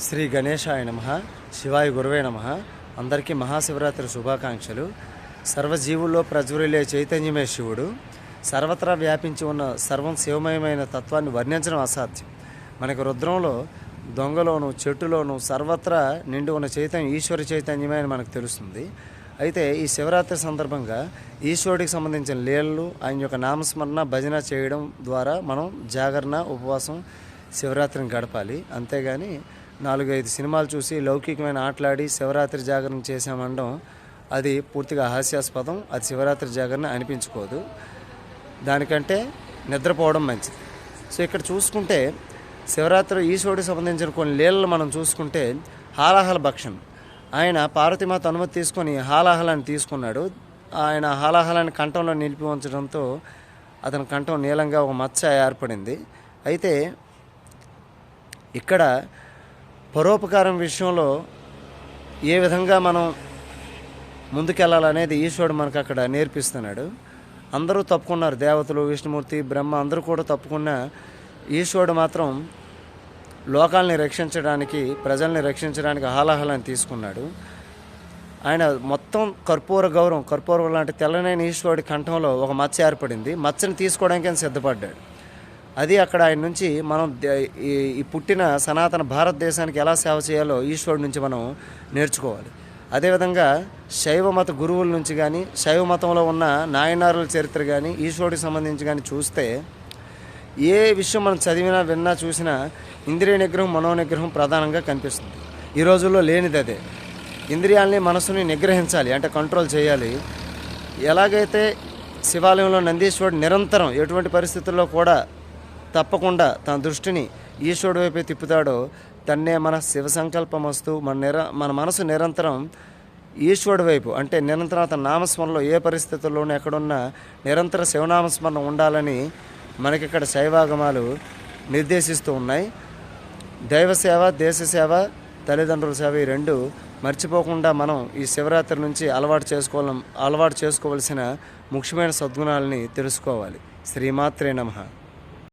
శ్రీ గణేశాయ నమ శివాయ గురువే నమ. అందరికీ మహాశివరాత్రి శుభాకాంక్షలు. సర్వజీవుల్లో ప్రజ్వరిలే చైతన్యమే శివుడు. సర్వత్రా వ్యాపించి ఉన్న సర్వం శివమయమైన తత్వాన్ని వర్ణించడం అసాధ్యం. మనకు రుద్రంలో దొంగలోను చెట్టులోను సర్వత్రా నిండి ఉన్న చైతన్యం ఈశ్వర చైతన్యమే అని మనకు తెలుస్తుంది. అయితే ఈ శివరాత్రి సందర్భంగా ఈశ్వరుడికి సంబంధించిన లీలలు ఆయన యొక్క నామస్మరణ భజన చేయడం ద్వారా మనం జాగరణ ఉపవాసం శివరాత్రిని గడపాలి. అంతేగాని నాలుగైదు సినిమాలు చూసి లౌకికమైన ఆటలాడి శివరాత్రి జాగరణ చేసామనడం అది పూర్తిగా హాస్యాస్పదం. అది శివరాత్రి జాగరణ అనిపించుకోదు. దానికంటే నిద్రపోవడం మంచిది. సో ఇక్కడ చూసుకుంటే శివరాత్రి ఈశ్వరుడికి సంబంధించిన కొన్ని లీలలు మనం చూసుకుంటే హాలాహల భక్షం. ఆయన పార్వతీమాత అనుమతి తీసుకొని హాలాహలాన్ని తీసుకున్నాడు. ఆయన హాలాహలాన్ని కంఠంలో నిలిపి ఉంచడంతో అతని కంఠం నీలంగా ఒక మచ్చ ఏర్పడింది. అయితే ఇక్కడ పరోపకారం విషయంలో ఏ విధంగా మనం ముందుకెళ్ళాలనేది ఈశ్వరుడు మనకు అక్కడ నేర్పిస్తున్నాడు. అందరూ తప్పుకున్నారు. దేవతలు విష్ణుమూర్తి బ్రహ్మ అందరూ కూడా తప్పుకున్న ఈశ్వరుడు మాత్రం లోకాల్ని రక్షించడానికి ప్రజల్ని రక్షించడానికి హాలాహలాన్ని తీసుకున్నాడు. ఆయన మొత్తం కర్పూర గౌరవం కర్పూరం లాంటి తెల్లనైన ఈశ్వరుడి కంఠంలో ఒక మచ్చ ఏర్పడింది. మచ్చని తీసుకోవడానికి ఆయన సిద్ధపడ్డాడు. అది అక్కడ ఆయన నుంచి మనం ఈ ఈ పుట్టిన సనాతన భారతదేశానికి ఎలా సేవ చేయాలో ఈశ్వరుడి నుంచి మనం నేర్చుకోవాలి. అదేవిధంగా శైవ మత గురువుల నుంచి కానీ శైవ మతంలో ఉన్న నాయనారుల చరిత్ర కానీ ఈశ్వరుడికి సంబంధించి కానీ చూస్తే ఏ విషయం మనం చదివినా విన్నా చూసినా ఇంద్రియ నిగ్రహం మనోనిగ్రహం ప్రధానంగా కనిపిస్తుంది. ఈ రోజుల్లో లేనిది అదే. ఇంద్రియాల్ని మనసుని నిగ్రహించాలి అంటే కంట్రోల్ చేయాలి. ఎలాగైతే శివాలయంలో నందీశ్వరుడు నిరంతరం ఎటువంటి పరిస్థితుల్లో కూడా తప్పకుండా తన దృష్టిని ఈశ్వరుడు వైపే తిప్పుతాడో తన్నే మన శివ సంకల్పం వస్తూ మన నిర మన మనసు నిరంతరం ఈశ్వరుడు వైపు అంటే నిరంతరం అతని నామస్మరణలో ఏ పరిస్థితుల్లోనూ ఎక్కడున్నా నిరంతర శివనామస్మరణ ఉండాలని మనకి ఇక్కడ శైవాగమాలు నిర్దేశిస్తూ ఉన్నాయి. దైవ సేవ దేశ సేవ తల్లిదండ్రుల సేవ ఈ రెండు మర్చిపోకుండా మనం ఈ శివరాత్రి నుంచి అలవాటు చేసుకోవాలి అలవాటు చేసుకోవలసిన ముఖ్యమైన సద్గుణాలని తెలుసుకోవాలి. శ్రీమాత్రే నమః.